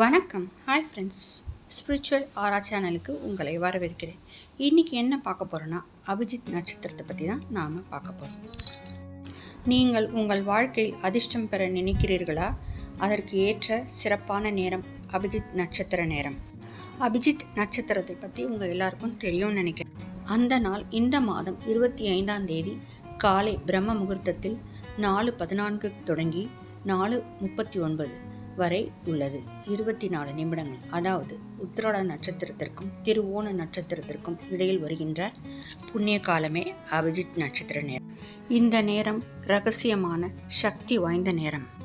வணக்கம். Hi friends spiritual ஆரா சேனலுக்கு உங்களை வரவேற்கிறேன். இன்றைக்கி என்ன பார்க்க போகிறோன்னா அபிஜித் நட்சத்திரத்தை பற்றி தான் நாம் பார்க்க போகிறோம் நீங்கள் உங்கள் வாழ்க்கையில் அதிர்ஷ்டம் பெற நினைக்கிறீர்களா? அதற்கு ஏற்ற சிறப்பான நேரம் அபிஜித் நட்சத்திர நேரம். அபிஜித் நட்சத்திரத்தை பற்றி உங்கள் எல்லாருக்கும் தெரியும்னு நினைக்கிறேன். அந்த நாள் இந்த மாதம் இருபத்தி ஐந்தாம் தேதி காலை பிரம்ம முகூர்த்தத்தில் நாலு பதினான்கு தொடங்கி நாலு முப்பத்தி ஒன்பது. வரை உள்ளது. இருபத்தி நாலு நிமிடங்கள். அதாவது உத்திராட நட்சத்திரத்திற்கும் திருவோண நட்சத்திரத்திற்கும் இடையில் வருகின்ற புண்ணிய காலமே அபிஜித் நட்சத்திர நேரம். இந்த நேரம் ரகசியமான சக்தி வாய்ந்த நேரம்.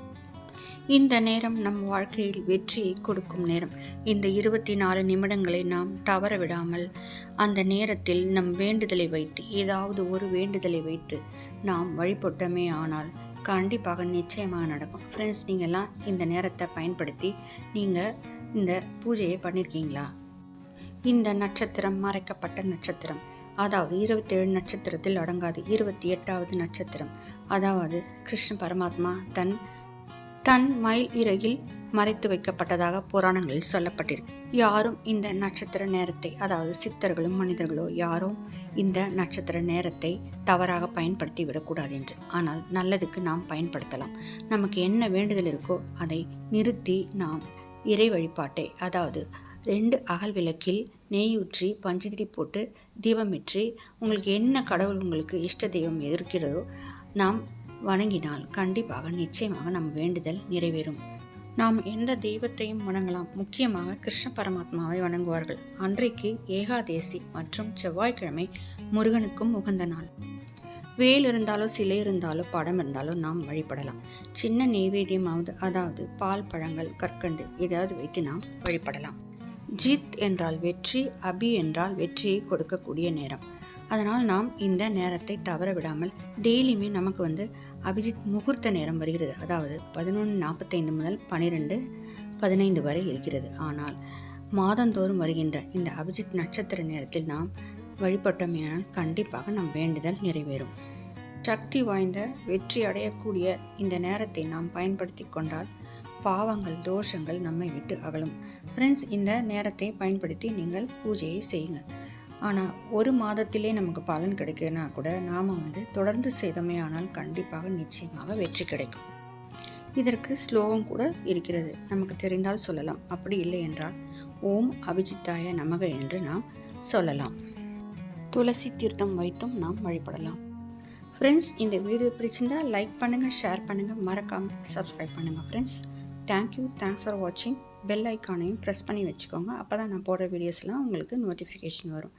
இந்த நேரம் நம் வாழ்க்கையில் வெற்றியை கொடுக்கும் நேரம். இந்த இருபத்தி நாலு நிமிடங்களை நாம் தவற விடாமல் அந்த நேரத்தில் நம் வேண்டுதலை வைத்து ஏதாவது ஒரு வேண்டுதலை வைத்து நாம் வழிபட்டோமே ஆனால் கண்டிப்பாக நிச்சயமாக நடக்கும். ஃப்ரெண்ட்ஸ் நீங்கள்லாம் இந்த நேரத்தை பயன்படுத்தி நீங்கள் இந்த பூஜையை பண்ணியிருக்கீங்களா இந்த நட்சத்திரம் மறைக்கப்பட்ட நட்சத்திரம் அதாவது இருபத்தேழு நட்சத்திரத்தில் அடங்காது இருபத்தி எட்டாவது நட்சத்திரம். அதாவது கிருஷ்ண பரமாத்மா தன் தன் மயில் இறகில் மறைத்து வைக்கப்பட்டதாக புராணங்களில் சொல்லப்பட்டிருக்கு. யாரும் இந்த நட்சத்திர நேரத்தை அதாவது சித்தர்களும் மனிதர்களோ யாரும் இந்த நட்சத்திர நேரத்தை தவறாக பயன்படுத்தி விடக்கூடாது என்று. ஆனால் நல்லதுக்கு நாம் பயன்படுத்தலாம். நமக்கு என்ன வேண்டுதல் இருக்கோ அதை நிறுத்தி நாம் இறை வழிபாட்டை அதாவது ரெண்டு அகல் விளக்கில் நெய்யூற்றி பஞ்சுதிரி போட்டு தீபமிற்றி உங்களுக்கு என்ன கடவுள் உங்களுக்கு இஷ்ட தெய்வம் எதிர்க்கிறதோ நாம் வணங்கினால் கண்டிப்பாக நிச்சயமாக நம் வேண்டுதல் நிறைவேறும். நாம் எந்த தெய்வத்தையும் வணங்கலாம். முக்கியமாக கிருஷ்ண பரமாத்மாவை வணங்குவார்கள். அன்றைக்கு ஏகாதேசி மற்றும் செவ்வாய்க்கிழமை முருகனுக்கும் உகந்த நாள். வேல் இருந்தாலோ சிலை இருந்தாலோ படம் இருந்தாலோ நாம் வழிபடலாம். சின்ன நெய்வேத்தியமாவது அதாவது பால் பழங்கள் கற்கண்டு ஏதாவது வைத்து நாம் வழிபடலாம். ஜித் என்றால் வெற்றி அபி என்றால் வெற்றியை கொடுக்கக்கூடிய நேரம். அதனால் நாம் இந்த நேரத்தை தவற விடாமல் டெய்லியுமே நமக்கு வந்து அபிஜித் முகூர்த்த நேரம் வருகிறது. அதாவது பதினொன்று நாற்பத்தைந்து முதல் பன்னிரெண்டு பதினைந்து வரை இருக்கிறது. ஆனால் மாதந்தோறும் வருகின்ற இந்த அபிஜித் நட்சத்திர நேரத்தில் நாம் வழிபட்டமையானால் கண்டிப்பாக நம் வேண்டுதல் நிறைவேறும். சக்தி வாய்ந்த வெற்றி அடையக்கூடிய இந்த நேரத்தை நாம் பயன்படுத்தி கொண்டால் பாவங்கள் தோஷங்கள் நம்மை விட்டு அகலும். ஃப்ரெண்ட்ஸ் இந்த நேரத்தை பயன்படுத்தி நீங்கள் பூஜையை செய்யுங்க ஆனால் ஒரு மாதத்திலே நமக்கு பலன் கிடைக்குன்னா கூட நாம் வந்து தொடர்ந்து செய்தோமே ஆனால் கண்டிப்பாக நிச்சயமாக வெற்றி கிடைக்கும். இதற்கு ஸ்லோகம் கூட இருக்கிறது. நமக்கு தெரிந்தால் சொல்லலாம். அப்படி இல்லை என்றால் ஓம் அபிஜித்தாய நமக என்று நாம் சொல்லலாம். துளசி தீர்த்தம் வைத்தும் நாம் வழிபடலாம். ஃப்ரெண்ட்ஸ் இந்த வீடியோ பிடிச்சிருந்தா லைக் பண்ணுங்கள் ஷேர் பண்ணுங்கள் மறக்காமல் சப்ஸ்கிரைப் பண்ணுங்கள் friends thank you thanks for வாட்சிங் பெல் ஐக்கானையும் ப்ரெஸ் பண்ணி வச்சுக்கோங்க. அப்போ தான் நான் போடுற வீடியோஸ்லாம் உங்களுக்கு நோட்டிஃபிகேஷன் வரும்.